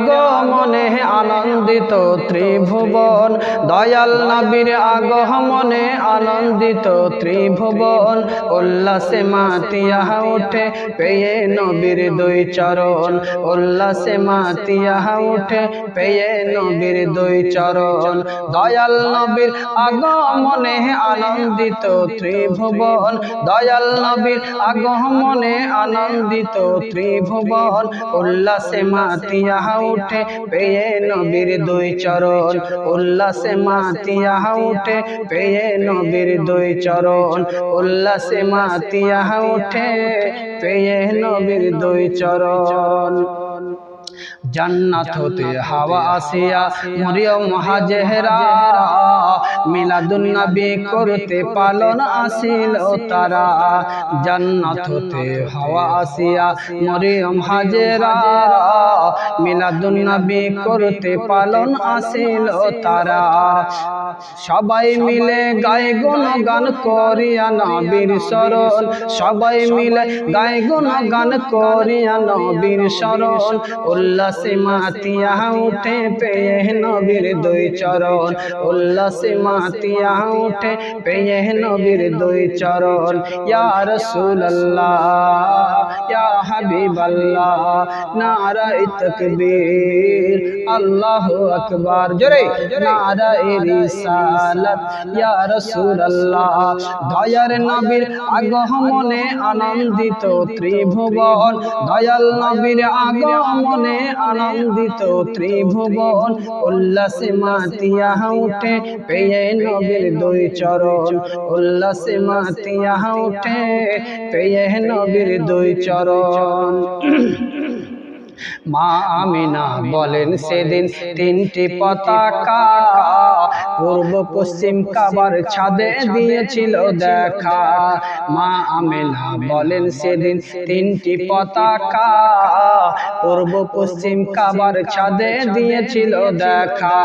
আগমনে আনন্দিত ত্রিভুবন, দয়াল নবীর আগমনে আনন্দিত ত্রিভুবন, উল্লাসে মাতিয়া উঠে পেয়ে নবীর দুই চরণ, উল্লাসে মাতিয়া উঠে পেয়ে নবীর দুই চরণ, দয়াল নবীর আগমনে আনন্দিত ত্রিভুবন, দয়াল নবীর আগমনে আনন্দিত ত্রিভুবন, উল্লাসে মাতিয়া উঠে, পেয়ে নবীর দুই চরণ। উল্লাসে মাতিয়া উঠে, পেয়ে নবীর দুই চরণ। উল্লাসে মাতিয়া উঠে, পেয়ে নবীর দুই চরণ। জান্নাত হতে হাওয়া আসিয়া মরিয়ম হাজেহরা মিলাদুন নবী করতে পালন আসিল তারা জান্নাত হতে হাওয়া আসিয়া মরিয়ম হাজেরা মিলাদুন নবী করতে পালন আসিল তারা সবাই মিলে গায়ে গুণ গান করিয়া নবীর শরণ। সবাই মিলে গায়ে গুণ গান করিয়া নবীর শরণ। উল্লাসে মাতিয়া উঠে পেয়ে নবীর দুই চরণ। উল্লাসে মাতিয়া উঠে পেয়ে নবীর দুই চরণ। ইয়া রাসূলুল্লাহ, ইয়া হাবিবাল্লাহ, নারায়ে তাকবীর। আল্লাহু আকবার। জোরে নারায়ে রিসালাত, ইয়া রাসূলুল্লাহ। দয়ার নবীর আগমনে আনন্দিত ত্রিভুবন দয়াল নবীর আগমনে আনন্দিত ত্রিভুবন। উল্লাসে মাতিয়া উঠে, পেয়ে নবীর দুই চরণ। উল্লাসে মাতিয়া উঠে, পেয়ে নবীর দুই চরণ। মা আমিনা বলেন সেদিন তিনটি পতাকা পূর্ব পশ্চিম কাবার ছাদে দিয়েছিল দেখা। মা আমিনা বলেন সেদিন তিনটি পতাকা। পূর্ব পশ্চিম কাবার ছাদে দিয়েছিল দেখা।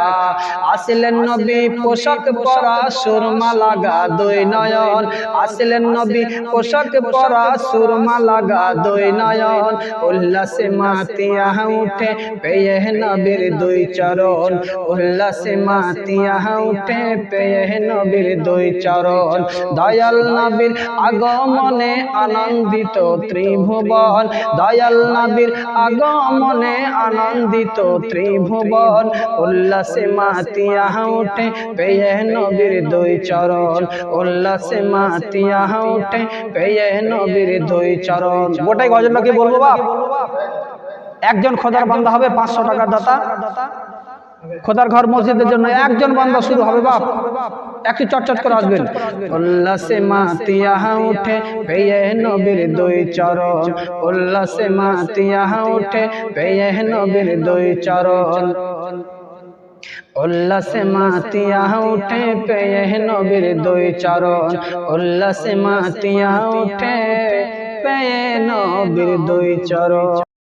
আসলেন নবী পোশাক পরা সুরমা লাগা দুই নয়ন। আসলেন নবী পোশাক পরা সুরমা লাগা দুই নয়ন। উল্লাসে মাতিয়া উঠে পেয়ে নবীর দুই চরণ। উল্লাসে মাতিয়া উঠে পেয়ে নবীর দুই চরণ। দয়াল নবীর আগমনে আনন্দিত ত্রিভুবন। দয়াল নবীর আগমনে আনন্দিত ত্রিভুবন। উল্লাসে মাতিয়া উঠে পেয়ে নবীর দুই চরণ। উল্লাসে মাতিয়া উঠে পেয়ে নবীর দুই চরণ। গোটাই গজলটা কি বলব বাপ? একজন খোদার বান্দা হবে, পাঁচশো টাকার দাতা। খোদার ঘর মসজিদের জন্য একজন বান্দা শুরু হবে, বাপ। একটু চটচট করে আসবেন। উল্লাসে মাতিয়া উঠে, পেয়ে নবীর দুই চরণ। উল্লাসে মাতিয়া উঠে, পেয়ে নবীর দুই চরণ। উল্লাসে মাতিয়া উঠে, পেয়ে নবীর দুই চরণ। উল্লাসে মাতিয়া উঠে, পেয়ে নবীর দুই চরণ।